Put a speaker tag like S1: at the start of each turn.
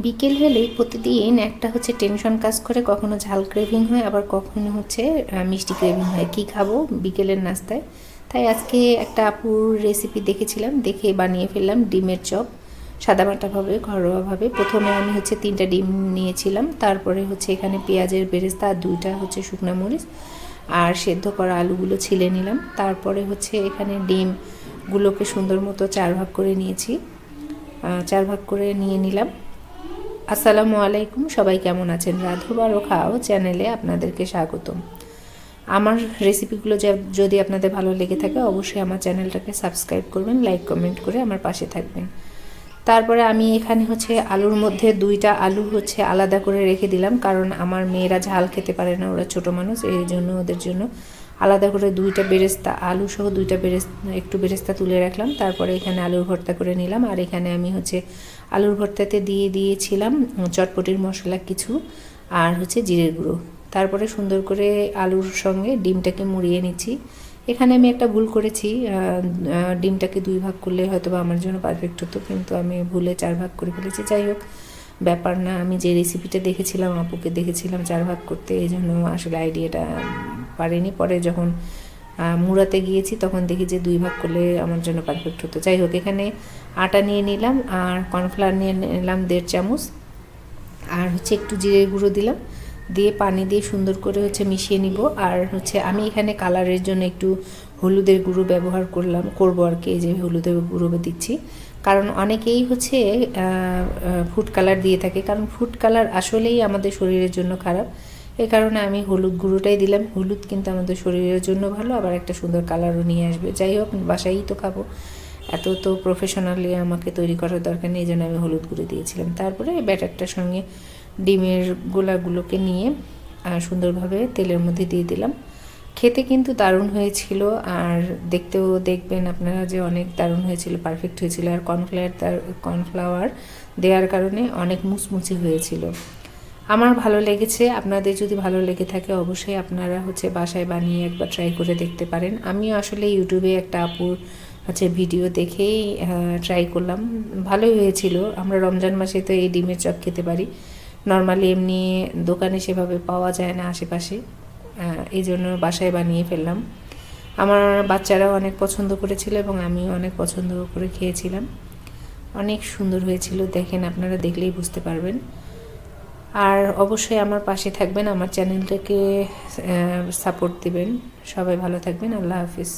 S1: বিকেল হলেই প্রতিদিন একটা হচ্ছে টেনশন কাজ করে, কখনো ঝাল ক্রেভিং হয়, আবার কখনো হচ্ছে মিষ্টি ক্রেভিং হয়। কি খাব বিকেলের নাস্তায়? তাই আজকে একটা আপুর রেসিপি দেখেছিলাম, দেখে বানিয়ে ফেললাম ডিমের চপ। সাদামাটাভাবে, ঘরোয়াভাবে। প্রথমে আমি হচ্ছে তিনটা ডিম নিয়েছিলাম, তারপরে হচ্ছে এখানে পেঁয়াজের বেরেস্তা আর দুইটা হচ্ছে শুকনো মরিচ আর সেদ্ধ করা আলুগুলো ছিলে নিলাম। তারপরে হচ্ছে এখানে ডিমগুলোকে সুন্দর মতো চার ভাগ করে নিয়েছি। চার ভাগ করে নিয়ে নিলাম। আসসালামু আলাইকুম, সবাই কেমন আছেন? রাধু বারো খাও চ্যানেলে আপনাদেরকে স্বাগতম। আমার রেসিপিগুলো যদি আপনাদের ভালো লেগে থাকে, অবশ্যই আমার চ্যানেলটাকে সাবস্ক্রাইব করবেন, লাইক, কমেন্ট করে আমার পাশে থাকবেন। তারপরে আমি এখানে হচ্ছে আলুর মধ্যে দুইটা আলু হচ্ছে আলাদা করে রেখে দিলাম, কারণ আমার মেয়েরা ঝাল খেতে পারে না, ওরা ছোট মানুষ, এই জন্য ওদের জন্য আলাদা করে দুইটা বেরেস্তা, আলু সহ দুইটা বেরেস্তা, একটু বেরেস্তা তুলে রাখলাম। তারপরে এখানে আলুর ভর্তা করে নিলাম। আর এখানে আমি হচ্ছে আলুর ভর্তাতে দিয়ে দিয়েছিলাম চটপটির মশলা কিছু আর হচ্ছে জিরের গুঁড়ো। তারপরে সুন্দর করে আলুর সঙ্গে ডিমটাকে মুড়িয়ে নিচ্ছি। এখানে আমি একটা ভুল করেছি। ডিমটাকে দুই ভাগ করলে হয়তো বা আমার জন্য পারফেক্ট হতো, কিন্তু আমি ভুলে চার ভাগ করে ফেলেছি। যাই হোক, ব্যাপার না। আমি যে রেসিপিটা দেখেছিলাম, আপুকে দেখেছিলাম চার ভাগ করতে, এই জন্য আসলে আইডিয়াটা পারিনি। পরে যখন মুড়াতে গিয়েছি তখন দেখি যে দুই ভাগ করলে আমার জন্য পারফেক্ট হতো। যাই হোক, এখানে আটা নিয়ে নিলাম আর কর্নফ্লাওয়ার নিয়ে নিলাম দেড় চামচ। আর হচ্ছে একটু জিরে গুঁড়ো দিলাম। দিয়ে পানি দিয়ে সুন্দর করে হচ্ছে মিশিয়ে নিব। আর হচ্ছে আমি এখানে কালারের জন্য একটু হলুদের গুঁড়ো ব্যবহার করলাম, করব আর কি যে হলুদের গুঁড়ো দিচ্ছি। কারণ অনেকেই হচ্ছে ফুড কালার দিয়ে থাকে। কারণ ফুড কালার আসলেই আমাদের শরীরের জন্য খারাপ। এই কারণে আমি হলুদ গুঁড়োটাই দিলাম। হলুদ কিন্তু আমাদের শরীরের জন্য ভালো, আবার একটা সুন্দর কালারও নিয়ে আসবে। যাই হোক, বাসায়ই তো খাব। এত তো প্রফেশনালি আমাকে তৈরি করার দরকার নেই, এই জন্য আমি হলুদ গুঁড়ো দিয়েছিলাম। তারপরে ব্যাটারটার সঙ্গে ডিমের গোলাগুলোকে নিয়ে সুন্দরভাবে তেলের মধ্যে দিয়ে দিলাম। খেতে কিন্তু দারুণ হয়েছিল, আর দেখতেও দেখবেন আপনারা যে অনেক দারুণ হয়েছিল পারফেক্ট হয়েছিল। আর কর্নফ্লাওয়ার তার কর্নফ্লাওয়ার দেওয়ার কারণে অনেক মুচমুচে হয়েছিল। আমার ভালো লেগেছে। আপনাদের যদি ভালো লেগে থাকে, অবশ্যই আপনারা হচ্ছে বাসায় বানিয়ে একবার ট্রাই করে দেখতে পারেন। আমি আসলে ইউটিউবে একটা আপুর হচ্ছে ভিডিও দেখেই ট্রাই করলাম। ভালোই হয়েছিল। আমরা রমজান মাসে তো এই ডিমের চপ খেতে পারি। নর্মালি এমনি দোকানে সেভাবে পাওয়া যায় না আশেপাশে। এই জন্য বাসায় বানিয়ে ফেললাম। আমার বাচ্চারাও অনেক পছন্দ করেছিল এবং আমিও অনেক পছন্দ করে খেয়েছিলাম। অনেক সুন্দর হয়েছিল। দেখেন, আপনারা দেখলেই বুঝতে পারবেন। আর অবশ্যই আমার পাশে থাকবেন আমার চ্যানেলটাকে সাপোর্ট দিবেন। সবাই ভালো থাকবেন আল্লাহ হাফিজ।